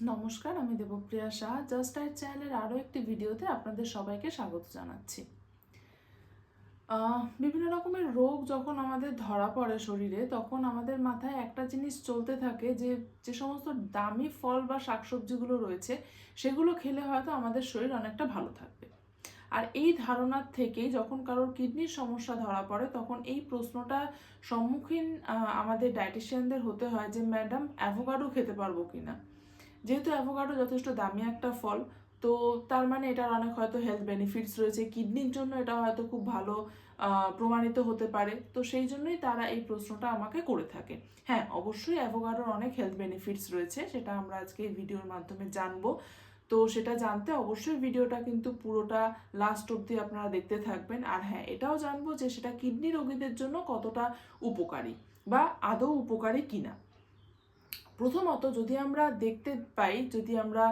নমস্কার, আমি Debapriya Shah. Just eight চ্যানেলের আরও একটি ভিডিওতে আপনাদের সবাইকে স্বাগত জানাচ্ছি। বিভিন্ন রকমের রোগ যখন আমাদের ধরা পড়ে শরীরে, তখন আমাদের মাথায় একটা জিনিস চলতে থাকে যে যে সমস্ত দামি ফল বা শাকসবজিগুলো রয়েছে, সেগুলো খেলে হয়তো আমাদের শরীর অনেকটা ভালো থাকবে। আর এই ধারণার থেকেই যখন কারোর কিডনির সমস্যা ধরা পড়ে, তখন এই প্রশ্নটা সম্মুখীন আমাদের ডায়েটিশিয়ানদের হতে হয় যে ম্যাডাম অ্যাভোকাডো খেতে পারব কিনা? যেহেতু অ্যাভোকাডো যথেষ্ট দামি একটা ফল, তো তার মানে এটার অনেক হয়তো হেলথ বেনিফিটস রয়েছে। কিডনির জন্য এটা হয়তো খুব ভালো প্রমাণিত হতে পারে। তো সেই জন্যই তারা এই প্রশ্নটা আমাকে করে থাকে। হ্যাঁ অবশ্যই অ্যাভোকাডোর অনেক হেলথ বেনিফিটস রয়েছে, সেটা আমরা আজকে এই ভিডিওর মাধ্যমে জানব। তো সেটা জানতে অবশ্যই ভিডিওটা কিন্তু পুরোটা লাস্ট অবধি আপনারা দেখতে থাকবেন। আর হ্যাঁ এটাও জানব যে সেটা কিডনি রোগীদের জন্য কতটা উপকারী বা আদৌ উপকারী কিনা। প্রথমত যদি আমরা দেখতে পাই, যদি আমরা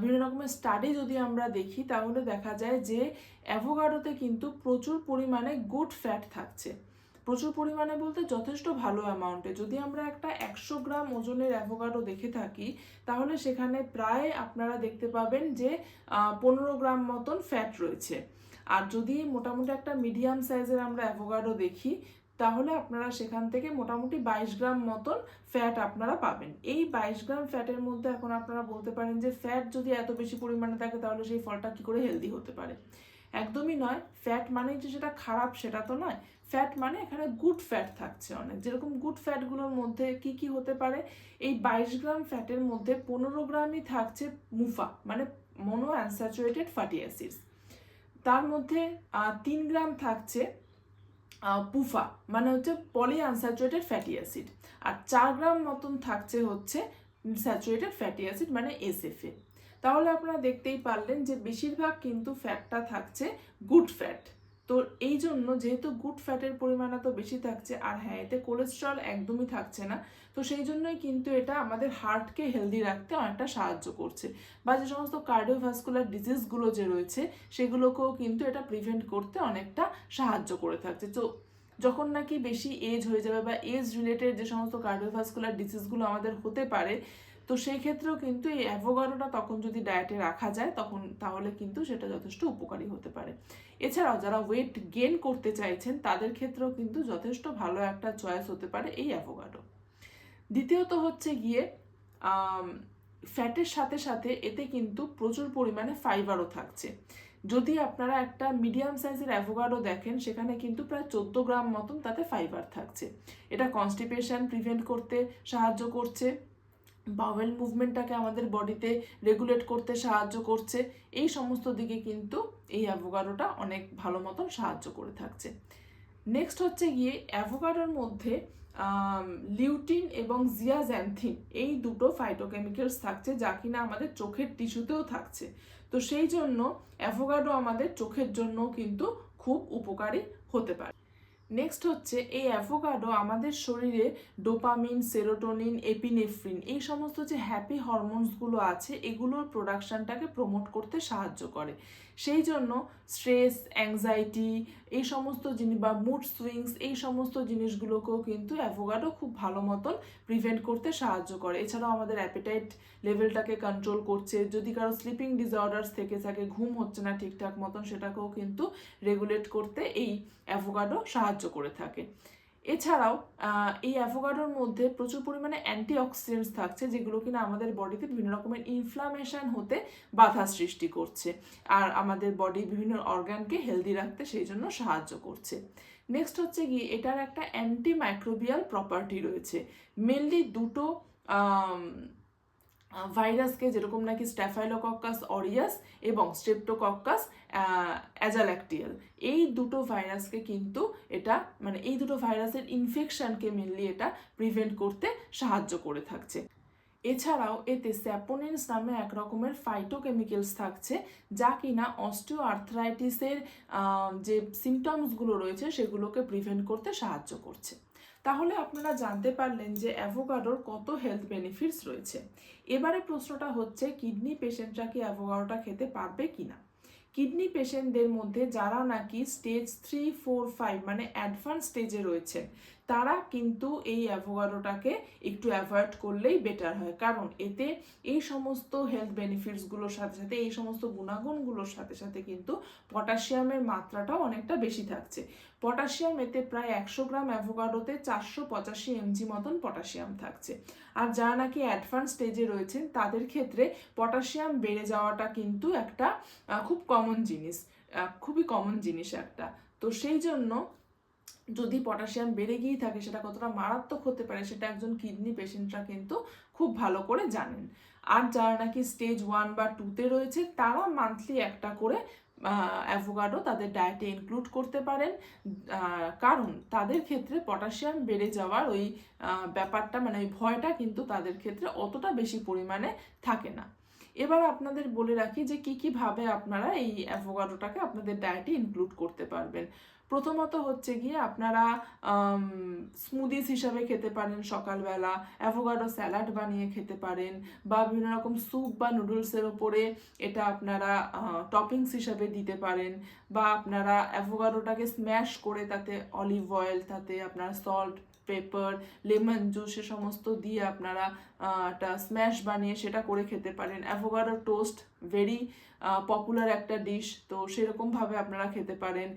বিভিন্ন রকমের স্টাডি যদি আমরা দেখি, তাহলে দেখা যায় যে অ্যাভোগাডোতে কিন্তু প্রচুর পরিমাণে গুড ফ্যাট থাকছে। প্রচুর পরিমাণে বলতে যথেষ্ট ভালো অ্যামাউন্টে যদি আমরা একটা একশো গ্রাম ওজনের অ্যাভোকাডো দেখে থাকি, তাহলে সেখানে প্রায় আপনারা দেখতে পাবেন যে পনেরো গ্রাম মতন ফ্যাট রয়েছে। আর যদি মোটামুটি একটা মিডিয়াম সাইজের আমরা অ্যাভোকাডো দেখি তাহলে আপনারা সেখান থেকে মোটামুটি বাইশ গ্রাম মতন ফ্যাট আপনারা পাবেন। এই বাইশ গ্রাম ফ্যাটের মধ্যে এখন আপনারা বলতে পারেন যে ফ্যাট যদি এত বেশি পরিমাণে থাকে তাহলে সেই ফলটা কি করে হেলদি হতে পারে? একদমই নয়। ফ্যাট মানে যে সেটা খারাপ সেটা তো নয়। ফ্যাট মানে এখানে গুড ফ্যাট থাকছে অনেক। যেরকম গুড ফ্যাটগুলোর মধ্যে কি কি হতে পারে? এই বাইশ গ্রাম ফ্যাটের মধ্যে পনেরো গ্রামই থাকছে মুফা মানে মনো অ্যানস্যাচুরেটেড ফ্যাটি অ্যাসিডস তার মধ্যে তিন গ্রাম থাকছে পুফা মানে হচ্ছে পলি আনস্যাচুরেটেড ফ্যাটি অ্যাসিড আর চার গ্রাম মতন থাকছে হচ্ছে স্যাচুরেটেড ফ্যাটি অ্যাসিড মানে এসএফএ তাহলে আপনারা দেখতেই পারলেন যে বেশিরভাগ কিন্তু ফ্যাটটা থাকছে গুড ফ্যাট তো এই জন্য যেহেতু গুড ফ্যাটের পরিমাণ এত বেশি থাকছে, আর হ্যাঁ এতে কোলেস্ট্রল একদমই থাকছে না, তো সেই জন্যই কিন্তু এটা আমাদের হার্টকে হেলদি রাখতে অনেকটা সাহায্য করছে। বা যে সমস্ত কার্ডিওভাস্কুলার ডিজিজগুলো যে রয়েছে, সেগুলোকেও কিন্তু এটা প্রিভেন্ট করতে অনেকটা সাহায্য করে থাকছে। তো যখন নাকি বেশি এজ হয়ে যাবে বা এজ রিলেটেড যে সমস্ত কার্ডিওভাস্কুলার ডিজিজগুলো আমাদের হতে পারে তো সেই ক্ষেত্রেও কিন্তু এই অ্যাভোগাডোটা তখন যদি ডায়েটে রাখা যায়, তখন তাহলে কিন্তু সেটা যথেষ্ট উপকারী হতে পারে। এছাড়াও যারা ওয়েট গেন করতে চাইছেন, তাদের ক্ষেত্রেও কিন্তু যথেষ্ট ভালো একটা চয়েস হতে পারে এই অ্যাভোগাডো। দ্বিতীয়ত হচ্ছে গিয়ে ফ্যাটের সাথে সাথে এতে কিন্তু প্রচুর পরিমাণে ফাইবারও থাকছে। যদি আপনারা একটা মিডিয়াম সাইজের অ্যাভোকাডো দেখেন, সেখানে কিন্তু প্রায় চোদ্দ গ্রাম মতন তাতে ফাইবার থাকছে। এটা কনস্টিপেশন প্রিভেন্ট করতে সাহায্য করছে। বাওয়েল মুভমেন্টটাকে আমাদের বডিতে রেগুলেট করতে সাহায্য করছে। এই সমস্ত দিকে কিন্তু এই অ্যাভোকাডোটা অনেক ভালো মতন সাহায্য করে থাকছে। নেক্সট হচ্ছে গিয়ে অ্যাভোকাডোর মধ্যে লিউটিন এবং জিয়াজ্যান্থিন এই দুটো ফাইটোকেমিক্যালস থাকছে যা কিনা আমাদের চোখের টিস্যুতেও থাকছে। তো সেই জন্য অ্যাভোকাডো আমাদের চোখের জন্য কিন্তু খুব উপকারী হতে পারে। নেক্সট হচ্ছে, এই অ্যাভোকাডো আমাদের শরীরে ডোপামিন সেরোটোনিন এপিনেফ্রিন এই সমস্ত যে হ্যাপি হরমোনসগুলো আছে, এগুলোর প্রোডাকশানটাকে প্রমোট করতে সাহায্য করে। সেই জন্য স্ট্রেস অ্যাংজাইটি এই সমস্ত জিনিস বা মুড সুইংস এই সমস্ত জিনিসগুলোকেও কিন্তু অ্যাভোকাডো খুব ভালো মতন প্রিভেন্ট করতে সাহায্য করে। এছাড়াও আমাদের অ্যাপেটাইট লেভেলটাকে কন্ট্রোল করছে। যদি কারও স্লিপিং ডিসঅর্ডার্স থেকে থাকে, ঘুম হচ্ছে না ঠিকঠাক মতন, সেটাকেও কিন্তু রেগুলেট করতে এই অ্যাভোকাডো সাহায্য করে থাকে। এছাড়াও এই অ্যাভোকাডোর মধ্যে প্রচুর পরিমাণে অ্যান্টিঅক্সিডেন্টস থাকছে, যেগুলো কিনা আমাদের বডিতে বিভিন্ন রকমের ইনফ্লামেশন হতে বাধা সৃষ্টি করছে। আর আমাদের বডি বিভিন্ন অর্গানকে হেলদি রাখতে সেই জন্য সাহায্য করছে। নেক্সট হচ্ছে কি এটার একটা অ্যান্টি মাইক্রোবিয়াল প্রপার্টি রয়েছে। মেনলি দুটো ভাইরাসকে যেরকম নাকি স্ট্যাফাইলোকক্কাস অরিয়াস এবং স্ট্রেপ্টোকক্কাস অ্যাজাল্যাকটিয়াল এই দুটো ভাইরাসকে কিন্তু এটা মানে এই দুটো ভাইরাসের ইনফেকশনকে মেনলি এটা প্রিভেন্ট করতে সাহায্য করে থাকছে। এছাড়াও এতে স্যাপোনিনস নামে এক রকমের ফাইটোকেমিক্যালস থাকছে, যা কিনা অস্টিও আর্থ্রাইটিসের যে সিমটমসগুলো রয়েছে সেগুলোকে প্রিভেন্ট করতে সাহায্য করছে। তাহলে আপনারা জানতে পারলেন যে অ্যাভোকাডোর কত হেলথ বেনিফিটস রয়েছে। এবারে প্রশ্নটা হচ্ছে, কিডনি পেশেন্টরা কি অ্যাভোকাডোটা খেতে পারবে কি না কিডনি পেশেন্টদের মধ্যে যারা নাকি স্টেজ থ্রি ফোর ফাইভ মানে অ্যাডভান্স স্টেজে রয়েছে তারা কিন্তু এই অ্যাভোকাডোটাকে একটু অ্যাভয়েড করলেই বেটার হয়। কারণ এতে এই সমস্ত হেলথ বেনিফিটসগুলোর সাথে সাথে, এই সমস্ত গুণাগুণগুলোর সাথে সাথে কিন্তু পটাশিয়ামের মাত্রাটাও অনেকটা বেশি থাকছে। পটাশিয়াম এতে প্রায় একশো গ্রাম অ্যাভোকাডোতে চারশো পঁচাশি এমজি মতন পটাশিয়াম থাকছে। আর যারা নাকি অ্যাডভান্স স্টেজে রয়েছেন, তাদের ক্ষেত্রে পটাশিয়াম বেড়ে যাওয়াটা কিন্তু একটা খুব কমন জিনিস খুবই কমন জিনিস একটা। তো সেই জন্য যদি পটাশিয়াম বেড়ে গিয়ে থাকে, সেটা কতটা মারাত্মক হতে পারে সেটা একজন কিডনি পেশেন্টরা কিন্তু খুব ভালো করে জানেন। আর যারা নাকি স্টেজ ওয়ান বা টুতে রয়েছে তারা মান্থলি একটা করে অ্যাভোকাডো তাদের ডায়েটে ইনক্লুড করতে পারেন। কারণ তাদের ক্ষেত্রে পটাশিয়াম বেড়ে যাওয়ার ওই ব্যাপারটা মানে ওই ভয়টা কিন্তু তাদের ক্ষেত্রে অতটা বেশি পরিমাণে থাকে না। এবার আপনাদের বলে রাখি যে কি কি ভাবে আপনারা এই অ্যাভোকাডোটাকে আপনাদের ডায়েটে ইনক্লুড করতে পারবেন। প্রথমত হচ্ছে গিয়ে আপনারা স্মুদিস হিসাবে খেতে পারেন সকালবেলা অ্যাভোকাডো স্যালাড বানিয়ে খেতে পারেন, বা বিভিন্ন রকম স্যুপ বা নুডলসের ওপরে এটা আপনারা টপিংস হিসাবে দিতে পারেন, বা আপনারা অ্যাভোগাডোটাকে স্ম্যাশ করে তাতে অলিভ অয়েল তাতে আপনার সল্ট পেপার লেমন জুস সে সমস্ত দিয়ে আপনারা একটা স্ম্যাশ বানিয়ে সেটা করে খেতে পারেন। অ্যাভোগাডো টোস্ট ভেরি পপুলার একটা ডিশ তো সেরকমভাবে আপনারা খেতে পারেন।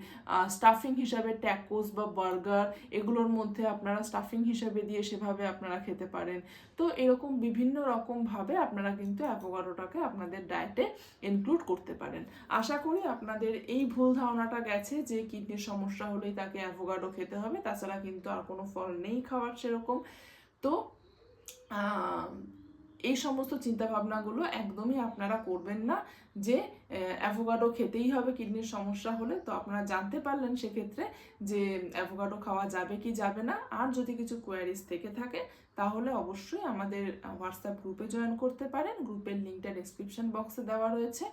স্টাফিং হিসাবে ট্যাকোস বা বার্গার এগুলোর মধ্যে আপনারা স্টাফিং হিসাবে দিয়ে সেভাবে আপনারা খেতে পারেন। তো এরকম বিভিন্ন রকমভাবে আপনারা কিন্তু অ্যাভোকাডোটাকে আপনাদের ডায়েটে ইনক্লুড করতে পারেন। আশা করি আপনাদের এই ভুল ধারণাটা গেছে যে কিডনির সমস্যা হলেই তাকে অ্যাভোকাডো খেতে হবে। তাছাড়া কিন্তু আর কোনো ফল নেই খাওয়ার সেরকম। তো এই সমস্ত চিন্তাভাবনাগুলো একদমই আপনারা করবেন না যে অ্যাভোকাডো খেতেই হবে, কিডনির সমস্যা হলে। তো আপনারা জানতে পারলেন সেক্ষেত্রে যে অ্যাভোকাডো খাওয়া যাবে কি যাবে না। আর যদি কিছু কোয়ারিজ থেকে থাকে, তাহলে অবশ্যই আমাদের হোয়াটসঅ্যাপ গ্রুপে জয়েন করতে পারেন। গ্রুপের লিঙ্কটা ডেসক্রিপশন বক্সে দেওয়া রয়েছে।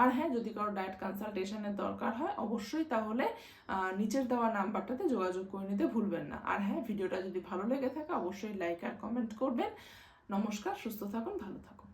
আর হ্যাঁ যদি কারও ডায়েট কনসালটেশনের দরকার হয়, অবশ্যই তাহলে নিচের দেওয়া নাম্বারটাতে যোগাযোগ করে নিতে ভুলবেন না। আর হ্যাঁ ভিডিওটা যদি ভালো লেগে থাকে, অবশ্যই লাইক আর কমেন্ট করবেন। নমস্কার সুস্থ থাকুন ভালো থাকুন।